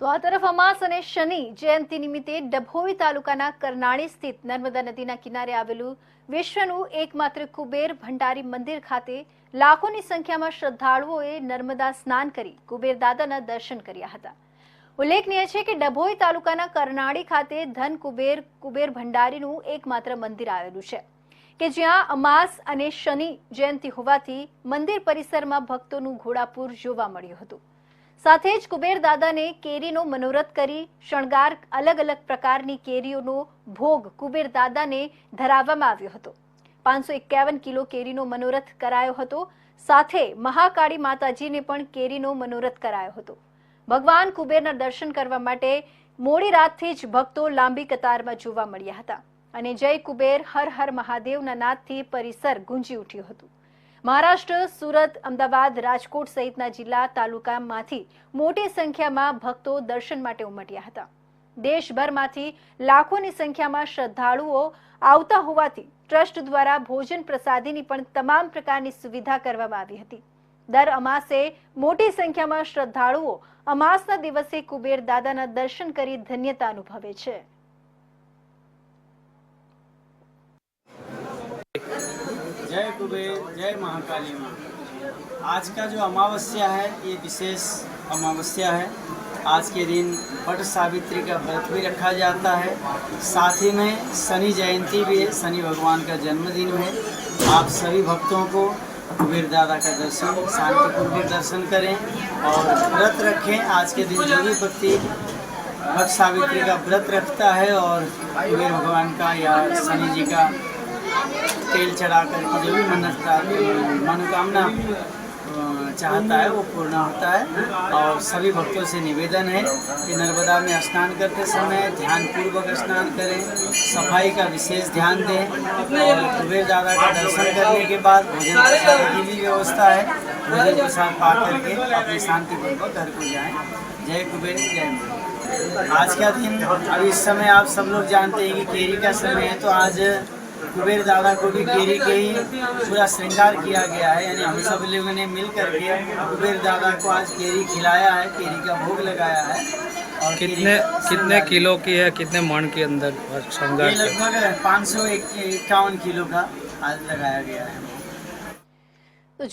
તો આ તરફ અમાસ અને શનિ જયંતિ નિમિત્તે ડભોઈ તાલુકાના કરનાળી સ્થિત નર્મદા નદીના કિનારે આવેલું વિશ્વનું એકમાત્ર કુબેર ભંડારી મંદિર ખાતે લાખોની સંખ્યામાં શ્રદ્ધાળુઓએ નર્મદા સ્નાન કરી કુબેર દાદાના દર્શન કર્યા હતા. ઉલ્લેખનીય છે કે ડભોઈ તાલુકાના કરનાળી ખાતે ધન કુબેર કુબેર ભંડારીનું એકમાત્ર મંદિર આવેલું છે, કે જ્યાં અમાસ અને શનિ જયંતિ હોવાથી મંદિર પરિસરમાં ભક્તોનું ઘોડાપૂર જોવા મળ્યું હતું. સાથે જ કુબેર દાદાને કેરીનો મનોરથ કરી શણગાર અલગ અલગ પ્રકારની કેરીઓનો ભોગ કુબેર દાદાને ધરાવવામાં આવ્યો હતો. પાંચસો એકાવન કિલો કેરીનો મનોરથ કરાયો હતો. સાથે મહાકાળી માતાજીને પણ કેરીનો મનોરથ કરાયો હતો. ભગવાન કુબેરના દર્શન કરવા માટે મોડી રાતથી જ ભક્તો લાંબી કતારમાં જોવા મળ્યા હતા. અને જય કુબેર, હર હર મહાદેવના નાદથી પરિસર ગુંજી ઉઠ્યું હતું. મહારાષ્ટ્ર, સુરત, અમદાવાદ, રાજકોટ સહિતના જિલ્લા તાલુકામાંથી મોટી સંખ્યામાં ભક્તો દર્શન માટે ઉમટ્યા હતા. દેશભરમાંથી લાખોની સંખ્યામાં શ્રદ્ધાળુઓ આવતા હોવાથી ટ્રસ્ટ દ્વારા ભોજન પ્રસાદીની પણ તમામ પ્રકારની સુવિધા કરવામાં આવી હતી. દર અમાસે મોટી સંખ્યામાં શ્રદ્ધાળુઓ અમાસના દિવસે કુબેર દાદાના દર્શન કરી ધન્યતા અનુભવે છે. जय कुबेर, जय महाकाली माँ। आज का जो अमावस्या है, ये विशेष अमावस्या है। आज के दिन पट सावित्री का व्रत भी रखा जाता है। साथ ही में शनि जयंती भी है, शनि भगवान का जन्मदिन है। आप सभी भक्तों को कुबेर दादा का दर्शन शांतिपूर्वक दर्शन करें और व्रत रखें। आज के दिन जो भी व्यक्ति वट सावित्री का व्रत रखता है और कुबेर भगवान का या शनि जी का तेल चढ़ा करके जो भी मन्नत मनोकामना चाहता है, वो पूर्ण होता है। और सभी भक्तों से निवेदन है कि नर्मदा में स्नान करते समय ध्यान पूर्वक स्नान करें, सफ़ाई का विशेष ध्यान दें, और कुबेर दादा का दर्शन करने के बाद भोजन प्रसाद की भी व्यवस्था है। भोजन प्रसाद पा करके अपने शांतिपूर्वक घर को जाएँ। जय कुबेर, जय आज का दिन, अब इस समय आप सब लोग जानते हैं कि केरी का समय है तो आज कुबेर दादा को भी केरी के ही पूरा श्रृंगार किया गया है यानी हम सब लोगों ने मिल करके कुबेर दादा को आज केरी खिलाया है केरी का भोग लगाया है। और कितने कितने किलो की है कितने मन के अंदर श्रृंगार लगभग पाँच सौ इक्यावन किलो का आज लगाया गया है। तो